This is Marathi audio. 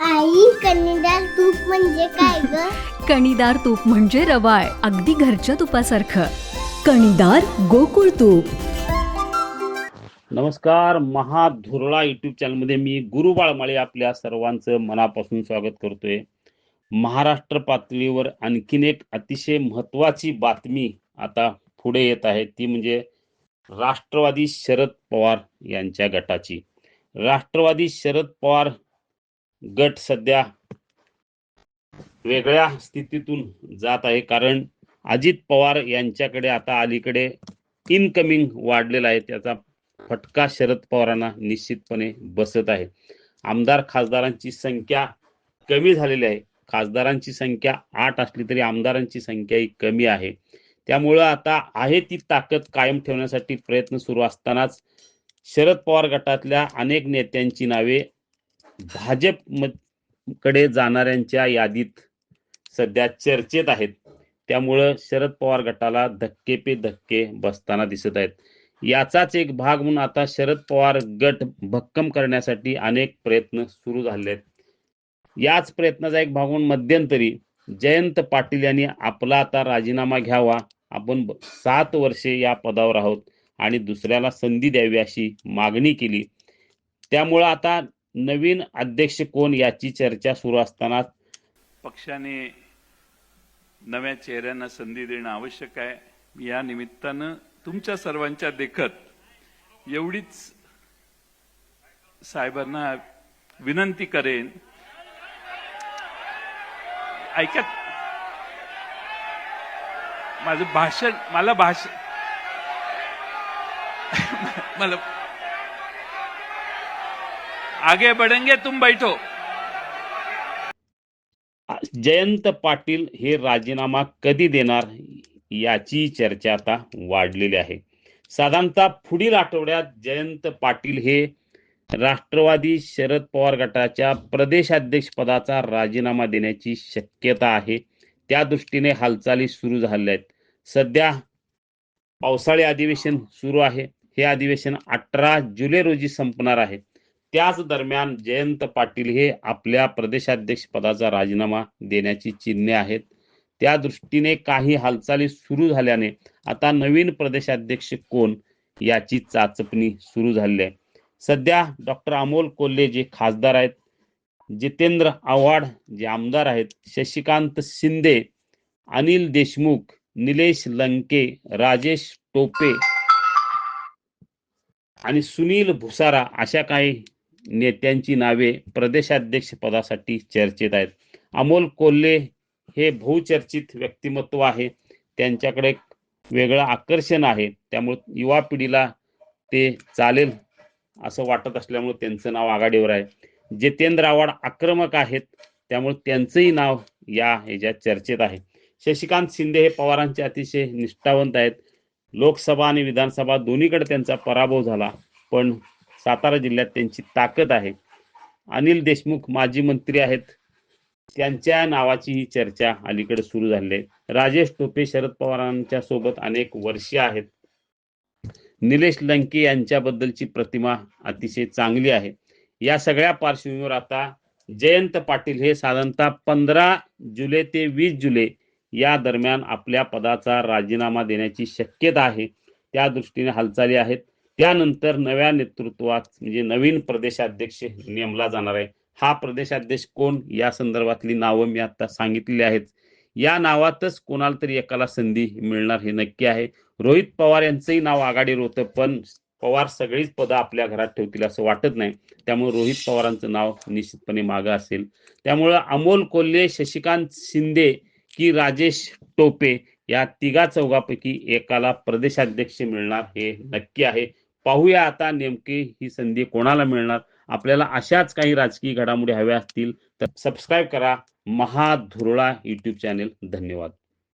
आई कन्नडार तूप म्हणजे काय ग? कणीदार तूप म्हणजे रवाळ अगदी घरच्या तुपासारखं. कणीदार गोकुळ तूप. नमस्कार महाधुरळा युट्यूब चॅनलमध्ये मी गुरु बाळमाळे आपल्या सर्वांचं मनापासून स्वागत करतोय. महाराष्ट्र पातळीवर आणखीन एक अतिशय महत्त्वाची बातमी आता पुढे येत आहे ती म्हणजे राष्ट्रवादी शरद पवार यांच्या गटाची. राष्ट्रवादी शरद पवार गट सध्या वेगळ्या स्थितीतून जात आहे. कारण अजित पवार यांच्याकडे आता अलीकडे इनकमिंग वाढलेला आहे. त्याचा फटका शरद पवारांना निश्चितपणे बसत आहे. आमदार खासदारांची संख्या कमी झालेली आहे. खासदारांची संख्या आठ असली तरी आमदारांची संख्या ही कमी आहे. त्यामुळं आता आहे ती ताकद कायम ठेवण्यासाठी प्रयत्न सुरू असतानाच शरद पवार गटातल्या अनेक नेत्यांची नावे भाजप म- कडे जाणाऱ्यांच्या यादीत सध्या चर्चेत आहेत. त्यामुळं शरद पवार गटाला धक्के पे धक्के बसताना दिसत आहेत. याचाच एक भाग म्हणून आता शरद पवार गट भक्कम करण्यासाठी अनेक प्रयत्न सुरू झाले आहेत. याच प्रयत्नाचा एक भाग म्हणून मध्यंतरी जयंत पाटील यांनी आपला आता राजीनामा घ्यावा. आपण सात वर्षे या पदावर आहोत आणि दुसऱ्याला संधी द्यावी अशी मागणी केली. त्यामुळं आता नवीन अध्यक्ष कोण याची चर्चा सुरू असताना पक्षाने नव्या चेहऱ्यांना संधी देणं आवश्यक आहे. या निमित्तानं तुमच्या सर्वांच्या देखत एवढीच साहेबांना विनंती करेन. ऐका. माझं भाषण मला भाषण मला आगे बढ़ेंगे तुम बैठो। जयंत पाटील हे राजीनामा कधी देणार याची चर्चा आता वाढलेली आहे. साधारणतः पुढील आठवड्यात जयंत पाटील हे राष्ट्रवादी शरद पवार गटाच्या प्रदेशाध्यक्ष पदाचा राजीनामा देण्याची शक्यता आहे. त्या दृष्टीने हालचाली सुरू झाल्या आहेत. सध्या पावसाळी अधिवेशन सुरू आहे. हे अधिवेशन अठरा जुलै रोजी संपणार आहे. त्याच दरम्यान जयंत पाटील हे आपल्या प्रदेशाध्यक्ष पदाचा राजीनामा देण्याची चिन्हे आहेत. त्या दृष्टीने काही हालचाली सुरू झाल्याने आता नवीन प्रदेशाध्यक्ष कोण याची चाचपणी सुरू झाली आहे. सध्या डॉक्टर अमोल कोल्हे जे खासदार आहेत जितेंद्र आव्हाड जे आमदार आहेत शशिकांत शिंदे अनिल देशमुख निलेश लंके राजेश टोपे आणि सुनील भुसारा अशा काही नेत्यांची नावे प्रदेशाध्यक्ष पदासाठी चर्चेत आहेत. अमोल कोल्हे हे बहुचर्चित व्यक्तिमत्व आहे. त्यांच्याकडे वेगळं आकर्षण आहे. त्यामुळे युवा पिढीला ते चालेल असं वाटत असल्यामुळे त्यांचं नाव आघाडीवर आहे. जितेंद्र आव्हाड आक्रमक आहेत. त्यामुळे त्यांचंही नाव या ह्याच्या चर्चेत आहे. शशिकांत शिंदे हे पवारांचे अतिशय निष्ठावंत आहेत. लोकसभा आणि विधानसभा दोन्हीकडे त्यांचा पराभव झाला. पण सातारा जिल्ह्यात त्यांची ताकद आहे. अनिल देशमुख माजी मंत्री आहेत. त्यांच्या नावाची ही चर्चा अलीकडे सुरू झाली आहे. राजेश टोपे शरद पवारांच्या सोबत अनेक वर्षे आहेत. निलेश लंके यांच्याबद्दलची प्रतिमा अतिशय चांगली आहे. या सगळ्या पार्श्वभूमीवर आता जयंत पाटील हे साधारणतः पंधरा जुलै ते वीस जुलै या दरम्यान आपल्या पदाचा राजीनामा देण्याची शक्यता आहे. त्या दृष्टीने हालचाली आहेत. त्यानंतर नव्या नेतृत्वात म्हणजे नवीन प्रदेशाध्यक्ष नेमला जाणार आहे. हा प्रदेशाध्यक्ष कोण? या संदर्भातली नावं मी आता सांगितलेली आहेत. या नावातच कोणाला तरी एकाला संधी मिळणार हे नक्की आहे. रोहित पवार यांचंही नाव आघाडीवर होतं पण पवार सगळीच पदं आपल्या घरात ठेवतील असं वाटत नाही. त्यामुळे रोहित पवारांचं नाव निश्चितपणे मागं असेल. त्यामुळं अमोल कोल्हे शशिकांत शिंदे की राजेश टोपे या तिघा चौघापैकी एकाला प्रदेशाध्यक्ष मिळणार हे नक्की आहे. पाहूया आता नेमकी ही संधी कोणाला मिळणार? आपल्याला अशाच काही राजकीय घडामोडी हव्या असतील तर सबस्क्राईब करा. महाधुरळा युट्यूब चॅनेल धन्यवाद.